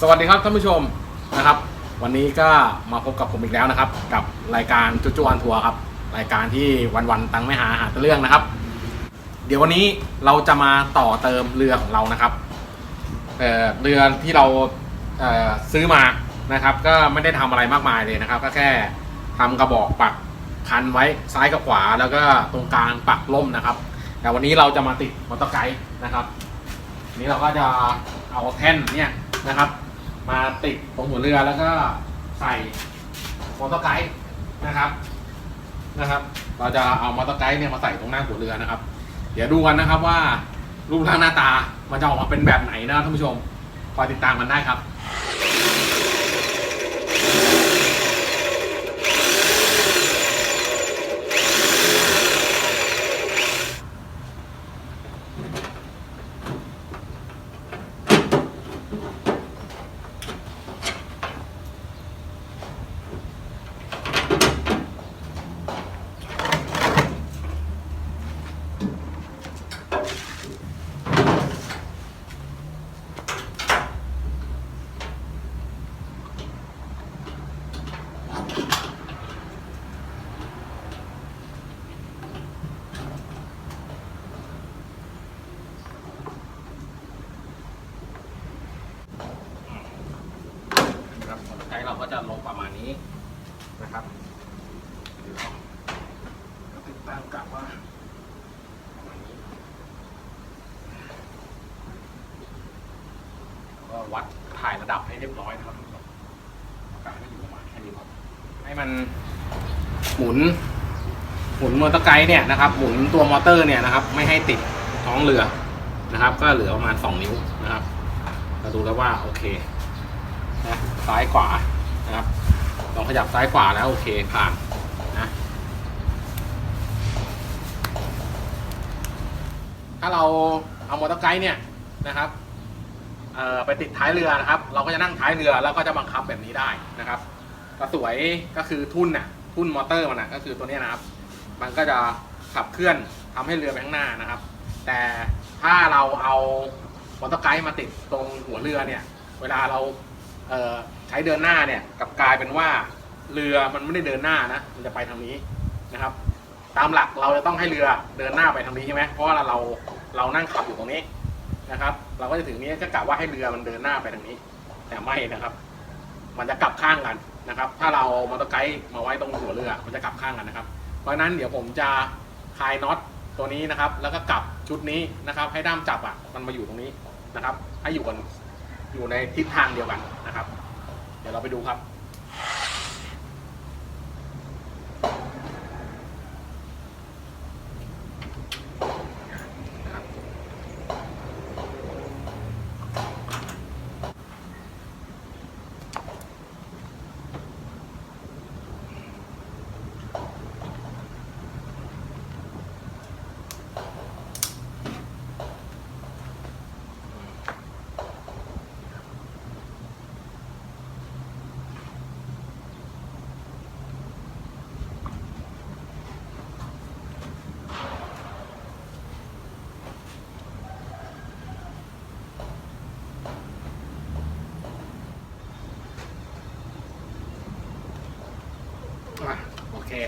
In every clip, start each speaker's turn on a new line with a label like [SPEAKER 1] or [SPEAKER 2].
[SPEAKER 1] สวัสดีครับท่านผู้ชมนะครับ วันนี้ก็มาพบกับผมอีกแล้วนะครับ กับรายการจุจวันทัวร์ครับ รายการที่วันๆตังไม่หาหาแต่เรื่องนะครับ เดี๋ยววันนี้เราจะมาต่อเติมเรือของเรานะครับเอ่อเรือที่เราเอ่อซื้อมานะครับ ก็ไม่ได้ทำอะไรมากมายเลยนะครับ ก็แค่ทำกระบอกปักคันไว้ซ้ายกับขวา แล้วก็ตรงกลางปักล่มนะครับ แต่วันนี้เราจะมาติดมอเตอร์ไกด์นะครับนนี้เราก็จะเอาแท่นเนี่ยนะครับ มาติดตรงหัวเรือแล้วก็ใส่มอเตอร์ไกด์นะครับนะครับ เราจะเอามอเตอร์ไกด์เนี่ยมาใส่ตรงหน้าหัวเรือนะครับ เดี๋ยวดูกันนะครับว่ารูปร่างหน้าตามันจะออกมาเป็นแบบไหนนะท่านผู้ชมคอยติดตามกันได้ครับมอเตอร์ไกด์เราก็จะลงประมาณนี้นะครับเดี๋ยวเราติดตั้งกลับว่าประมาณนี้แล้ วัดถ่ายระดับให้เรียบร้อยนะครับท่านผู้ชมกลางก็อยู่ประมาณแค่นี้ครับให้มันหมุน หมุนมอเตอร์ไกด์เนี่ยนะครับ หมุนตัวมอเตอร์เนี่ยนะครับ ไม่ให้ติดท้องเรือนะครับ ก็เหลือประมาณสองนิ้วนะครับเราดูแล้วว่าโอเคนะซ้ายขวานะครับลองขยับซ้ายขวาแล้วโอเคผ่านนะถ้าเราเอามอเตอร์ไกด์เนี่ยนะครับ ไปติดท้ายเรือนะครับ เราก็จะนั่งท้ายเรือแล้วก็จะบังคับแบบนี้ได้นะครับก็สวยก็คือทุ่นน่ะทุ่นมอเตอร์มันน่ะก็คือตัวนี้นะครับ มันก็จะขับเคลื่อนทำให้เรือไปข้างหน้านะครับ แต่ถ้าเราเอามอเตอร์ไกด์มาติดตรงหัวเรือเนี่ย เวลาเราเใช้เดินหน้าเนี่ยกลับกลายเป็นว่าเรือมันไม่ได้เดินหน้านะมันจะไปทางนี้นะครับ ตามหลักเราจะต้องให้เรือเดินหน้าไปทางนี้ใช่ไหมเพราะว่าเราเรานั่งขับอยู่ตรงนี้ นะครับ เราก็จะถึงนี้ก็กะว่าให้เรือมันเดินหน้าไปทางนี้ แต่ไม่นะครับ มันจะกลับข้างกันนะครับ ถ้าเรามอเตอร์ไกด์มาไว้ตรงหัวเรือมันจะกลับข้างกันนะครับ เพราะฉะนั้นเดี๋ยวผมจะคลายน็อตตัวนี้นะครับ แล้วก็กลับชุดนี้นะครับ ให้ด้ามจับอะมันมาอยู่ตรงนี้นะครับ ให้อยู่กันอยู่ในทิศทางเดียวกันนะครับ เดี๋ยวเราไปดูครับ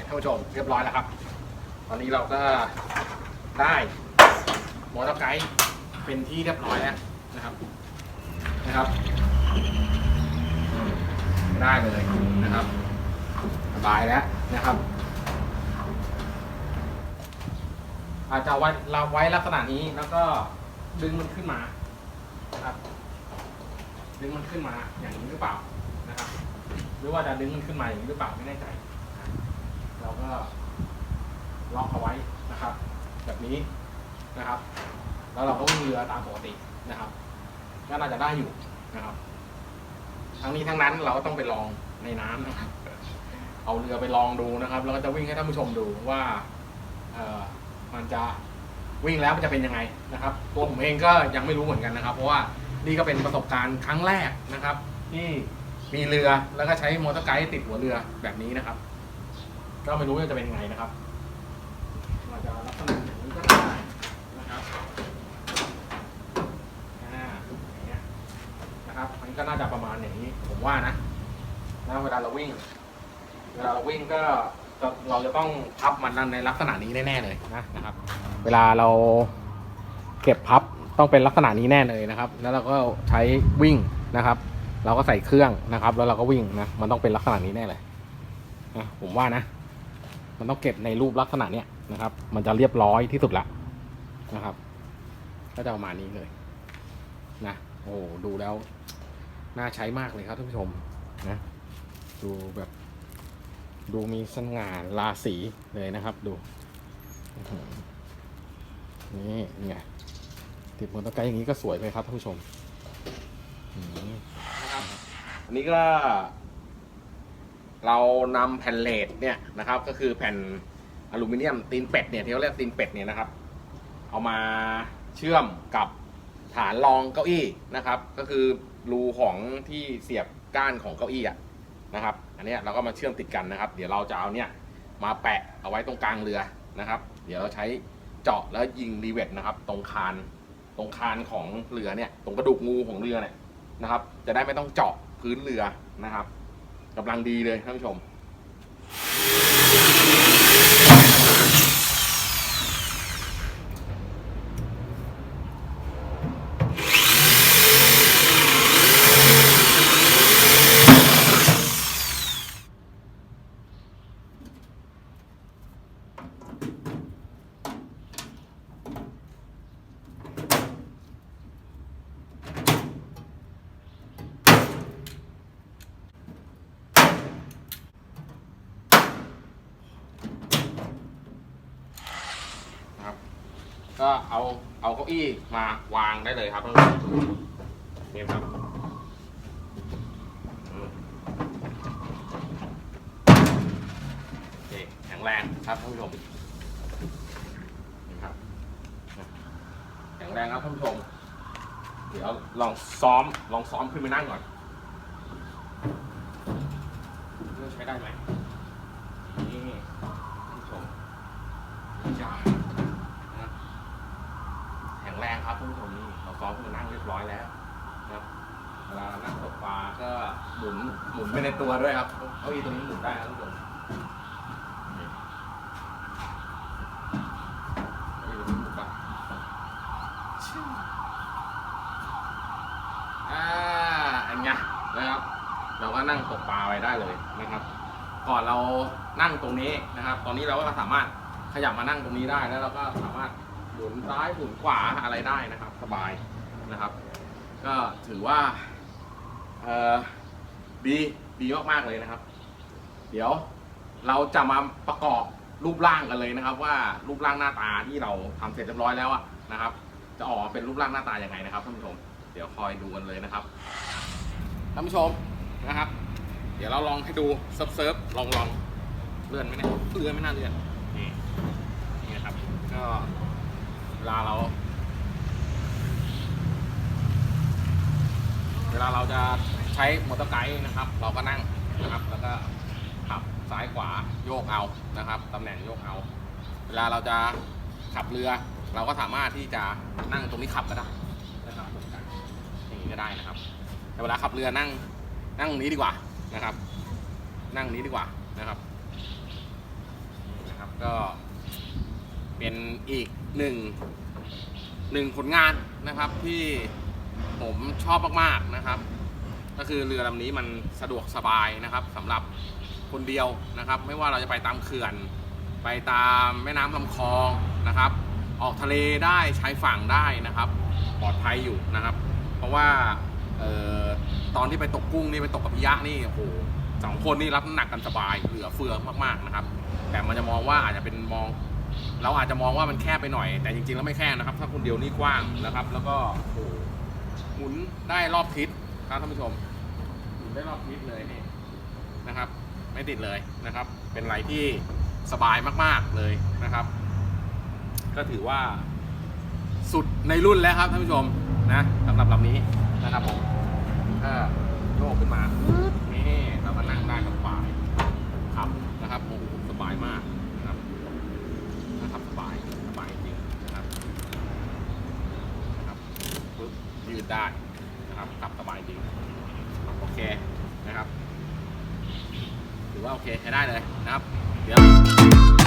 [SPEAKER 1] ท่านผู้ชมเรียบร้อยแล้วครับ ตอนนี้เราก็ได้มอเตอร์ไกด์เป็นที่เรียบร้อยแล้วนะครับนะครับ ได้เลยนะครับสบายแล้วนะครับ อาจจะไว้เราไว้ลักษณะนี้แล้วก็ดึงมันขึ้นมานะครับ ดึงมันขึ้นมาอย่างนี้หรือเปล่านะครับ หรือว่าจะดึงมันขึ้นมาอย่างนี้หรือเปล่าไม่แน่ใจ เราก็ล็อกเอาไว้นะครับ แบบนี้นะครับ แล้วเราก็วิ่งเรือตามปกตินะครับก็น่าจะได้อยู่นะครับ ทั้งนี้ทั้งนั้นเราก็ต้องไปลองในน้ำนะครับ เอาเรือไปลองดูนะครับ แล้วก็จะวิ่งให้ท่านผู้ชมดูว่าเออมันจะวิ่งแล้วมันจะเป็นยังไงนะครับ ตัวผมเองก็ยังไม่รู้เหมือนกันนะครับ เพราะว่านี่ก็เป็นประสบการณ์ครั้งแรกนะครับ ที่มีเรือแล้วก็ใช้มอเตอร์ไกด์ติดหัวเรือแบบนี้นะครับ ก็ไม่รู้ว่าจะเป็นยังไงนะครับเราจะลักษณะอย่างนี้ก็ได้นะครับอ่าอย่างเงี้ยนะครับนะครับมันก็น่าจะประมาณอย่างนี้ผมว่านะนะเวลาเราวิ่ง เวลาเราวิ่งก็จะเราจะต้องพับมันในลักษณะนี้แน่ๆเลยนะนะครับ เวลาเราเก็บพับต้องเป็นลักษณะนี้แน่เลยนะครับ แล้วเราก็ใช้วิ่งนะครับ เราก็ใส่เครื่องนะครับ แล้วเราก็วิ่งนะ มันต้องเป็นลักษณะนี้แน่เลยนะผมว่านะ มันต้องเก็บในรูปลักษณะเนี้ยนะครับ มันจะเรียบร้อยที่สุดละนะครับ ก็จะประมาณนี้เลยนะโอ้ดูแล้ว น่าใช้มากเลยครับท่านผู้ชมนะ ดูแบบ ดูมีสง่าราศีเลยนะครับ ดูนี่ไงติดมอเตอร์ไกด์อย่างนี้ก็สวยเลยครับท่านผู้ชมอืมนะครับอันนี้ก็ เรานำแผ่นเลดเนี่ยนะครับก็คือแผ่นอลูมิเนียมตีนเป็ดเนี่ยที่เขาเรียกตีนเป็ดเนี่ยนะครับ เอามาเชื่อมกับฐานรองเก้าอี้นะครับ ก็คือรูของที่เสียบก้านของเก้าอี้อะนะครับ อันนี้เราก็มาเชื่อมติดกันนะครับ เดี๋ยวเราจะเอาเนี่ยมาแปะเอาไว้ตรงกลางเรือนะครับ เดี๋ยวเราใช้เจาะแล้วยิงรีเวทนะครับ ตรงคานตรงคานของเรือเนี่ยตรงกระดูกงูของเรือเนี่ยนะครับ จะได้ไม่ต้องเจาะพื้นเรือนะครับ กำลังดีเลยท่านผู้ชม ก็เอาเอาเก้าอี้มาวางได้เลยครับท่านผู้ชมนี่ครับแข็งแรงครับท่านผู้ชมนี่ครับแข็งแรงครับท่านผู้ชม เดี๋ยวลองซ้อมลองซ้อมขึ้นไปนั่งก่อนเลือกใช้ได้ไหมนี่ท่านผู้ชมจ้า นะแข็งแรงครับท่านผู้ชมนี่เราซ้อมขึ้นมานั่งเรียบร้อยแล้วนะครับเวลานั่งตกปลาก็หมุ นไปในตัวด้วยครับเก้าอี้ตัวนี้หมุนได้ครับท่านผู้ชมนี่เก้าอี้ตัวนี้หมุนไปชิ่วอ่าอันเนี้ยนะครับ เราก็นั่งตกปลาไว้ได้เลยนะครับ ก่อนเรานั่งตรงนี้นะครับ ตอนนี้เราก็สามารถขยับมานั่งตรงนี้ได้แล้วเราก็สามารถหมุนซ้ายหมุนขวาอะไรได้นะครับ สบายนะครับ ก็ถือว่าเอ่อ ดีดีมากๆเลยนะครับ เดี๋ยวเราจะมาประกอบรูปร่างกันเลยนะครับ ว่ารูปร่างหน้าตาที่เราทำเสร็จเรียบร้อยแล้วอะนะครับ จะออกมาเป็นรูปร่างหน้าตาอยังไงนะครับท่านผู้ชม เดี๋ยวคอยดูกันเลยนะครับท่านผู้ชมนะครับ เดี๋ยวเราลองให้ดูเซิร์ฟเซิร์ฟลองลองเลื่อนไหมเนี่ยเลื่อนไม่น่าเลื่อนนี่นี่นะครับ ก็เวลาเรา เวลาเราจะ ใช้มอเตอร์ไกด์นะครับ เราก็นั่งนะครับ แล้วก็ขับซ้ายขวาโยกเอานะครับตำแหน่งโยกเอา เวลาเราจะขับเรือ เราก็สามารถที่จะนั่งตรงนี้ขับก็ได้นะครับอย่างนี้ก็ได้นะครับ แต่เวลาขับเรือนั่งนั่งตรงนี้ดีกว่านะครับ นั่งนี้ดีกว่านะครับนี่นะครับก็เป็นอีกหนึ่งหนึ่งผลงานนะครับที่ผมชอบมากๆนะครับ ก็คือเรือลำนี้มันสะดวกสบายนะครับสำหรับคนเดียวนะครับ ไม่ว่าเราจะไปตามเขื่อน ไปตามแม่น้ำลำคลองนะครับ ออกทะเลได้ชายฝั่งได้นะครับ ปลอดภัยอยู่นะครับ เพราะว่าเออตอนที่ไปตกกุ้งนี่ไปตกกับพิยะนี่โอ้โหสองคนนี่รับน้ำหนักกันสบายเหลือเฟือมากๆนะครับ แต่มันจะมองว่าอาจจะเป็นมอง เราอาจจะมองว่ามันแคบไปหน่อย แต่จริงๆแล้วไม่แคบนะครับ ถ้าคนเดียวนี่กว้างนะครับ แล้วก็โอ้โหหมุนได้รอบทิศ ครับท่านผู้ชมหมุนได้รอบทิศเลยนี่นะครับ ไม่ติดเลยนะครับ เป็นอะไรที่สบายมากๆเลยนะครับ ก็ถือว่าสุดในรุ่นแล้วครับท่านผู้ชมนะสำหรับลำนี้นะครับผมก็โยกขึ้นมานี่เราก็นั่งได้สบายขับนะครับโอ้สบายมากนะครับนะครับสบายสบายจริงนะครับนะครับปึ๊บยืดได้ นะครับขับสบายจริงโอเคนะครับ ถือว่าโอเคใช้ได้เลยนะครับ เดี๋ยว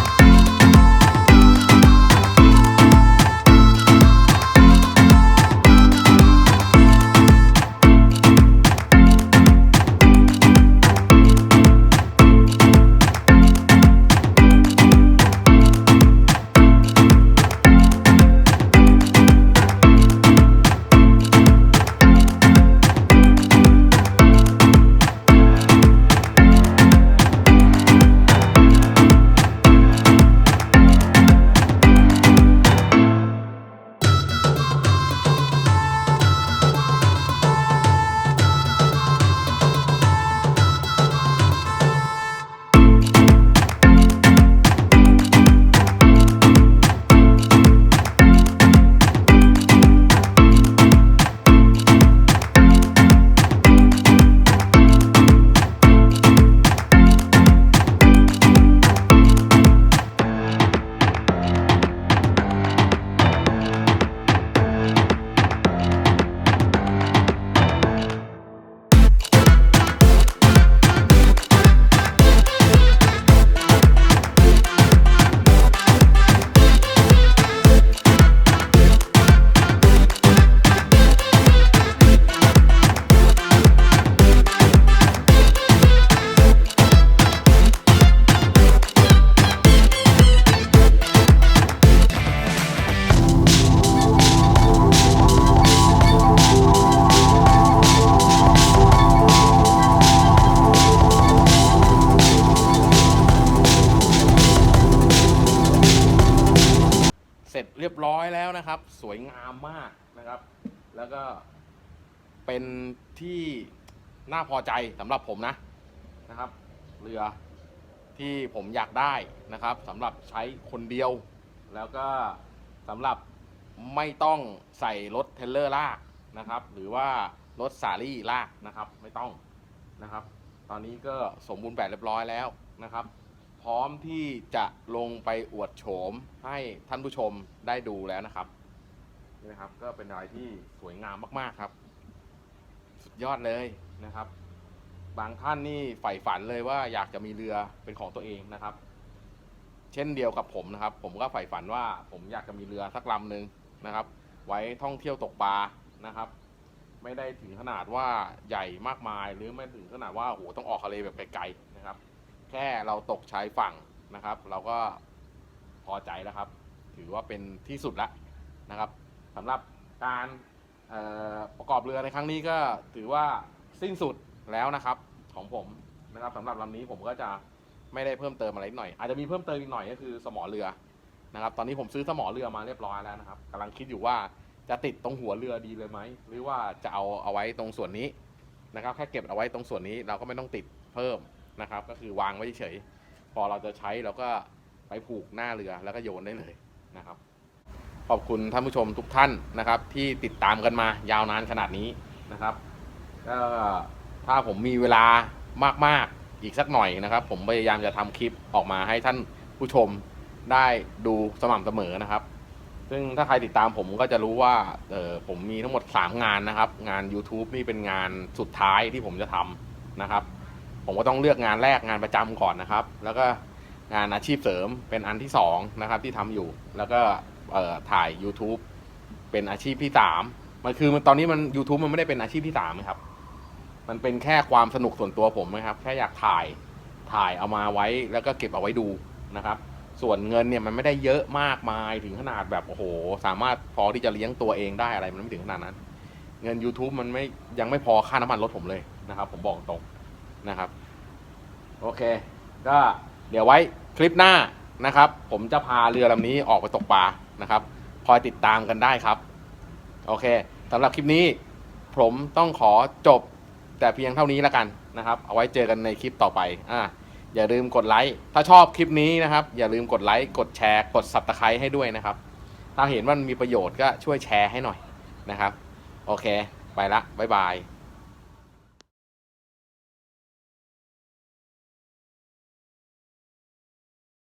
[SPEAKER 1] สวยงามมากนะครับ แล้วก็เป็นที่น่าพอใจสำหรับผมนะนะครับ เรือที่ผมอยากได้นะครับสำหรับใช้คนเดียว แล้วก็สำหรับไม่ต้องใส่รถเทลเลอร์ลากนะครับ หรือว่ารถสาลี่ลากนะครับ ไม่ต้องนะครับ ตอนนี้ก็สมบูรณ์แบบเรียบร้อยแล้วนะครับ พร้อมที่จะลงไปอวดโฉมให้ท่านผู้ชมได้ดูแล้วนะครับ นี่นะครับ ก็เป็นอะไรที่สวยงามมากๆครับ สุดยอดเลยนะครับ บางท่านนี่ใฝ่ฝันเลยว่าอยากจะมีเรือเป็นของตัวเองนะครับ เช่นเดียวกับผมนะครับ ผมก็ใฝ่ฝันว่าผมอยากจะมีเรือสักลำหนึ่งนะครับ ไว้ท่องเที่ยวตกปลานะครับ ไม่ได้ถึงขนาดว่าใหญ่มากมายหรือไม่ถึงขนาดว่าโอ้โหต้องออกทะเลแบบไกลๆนะครับ แค่เราตกชายฝั่งนะครับ เราก็พอใจแล้วครับ ถือว่าเป็นที่สุดแล้วนะครับ สำหรับการประกอบเรือในครั้งนี้ก็ถือว่าสิ้นสุดแล้วนะครับของผมนะครับสำหรับลำนี้ผมก็จะไม่ได้เพิ่มเติมอะไรหน่อย อาจจะมีเพิ่มเติมอีกหน่อยก็คือสมอเรือนะครับ ตอนนี้ผมซื้อสมอเรือมาเรียบร้อยแล้วนะครับกำลังคิดอยู่ว่าจะติดตรงหัวเรือดีเลยไหมหรือว่าจะเอาเอาไว้ตรงส่วนนี้นะครับแค่เก็บเอาไว้ตรงส่วนนี้เราก็ไม่ต้องติดเพิ่มนะครับ ก็คือวางไว้เฉยพอเราจะใช้เราก็ไปผูกหน้าเรือแล้วก็โยนได้เลยนะครับ ขอบคุณท่านผู้ชมทุกท่านนะครับ ที่ติดตามกันมายาวนานขนาดนี้นะครับก็ถ้าผมมีเวลามากๆอีกสักหน่อยนะครับ ผมพยายามจะทำคลิปออกมาให้ท่านผู้ชมได้ดูสม่ำเสมอนะครับ ซึ่งถ้าใครติดตามผมก็จะรู้ว่าเออผมมีทั้งหมด 3 งานนะครับ งาน YouTube นี่เป็นงานสุดท้ายที่ผมจะทำนะครับ ผมก็ต้องเลือกงานแรกงานประจำก่อนนะครับ แล้วก็งานอาชีพเสริมเป็นอันที่สองนะครับที่ทำอยู่แล้วก็ ถ่าย YouTube เป็นอาชีพที่สามมันคือมันตอนนี้มัน YouTube มันไม่ได้เป็นอาชีพที่สามนะครับ มันเป็นแค่ความสนุกส่วนตัวผมนะครับ แค่อยากถ่ายถ่ายเอามาไว้แล้วก็เก็บเอาไว้ดูนะครับ ส่วนเงินเนี่ยมันไม่ได้เยอะมากมายถึงขนาดแบบโอ้โห สามารถพอที่จะเลี้ยงตัวเองได้อะไรมันไม่ถึงขนาดนั้น เงิน YouTube มันไม่ยังไม่พอค่าน้ำมันรถผมเลยนะครับ ผมบอกตรงนะครับ โอเค ก็เดี๋ยวไว้คลิปหน้านะครับ ผมจะพาเรือลำนี้ออกไปตกปลา นะครับคอยติดตามกันได้ครับ โอเคสำหรับคลิปนี้ผมต้องขอจบแต่เพียงเท่านี้แล้วกันนะครับ เอาไว้เจอกันในคลิปต่อไปอ่าอย่าลืมกดไลค์ถ้าชอบคลิปนี้นะครับ อย่าลืมกดไลค์กดแชร์กด subscribe ให้ด้วยนะครับ ถ้าเห็นว่ามันมีประโยชน์ก็ช่วยแชร์ให้หน่อยนะครับ โอเค ไปละบ๊ายบาย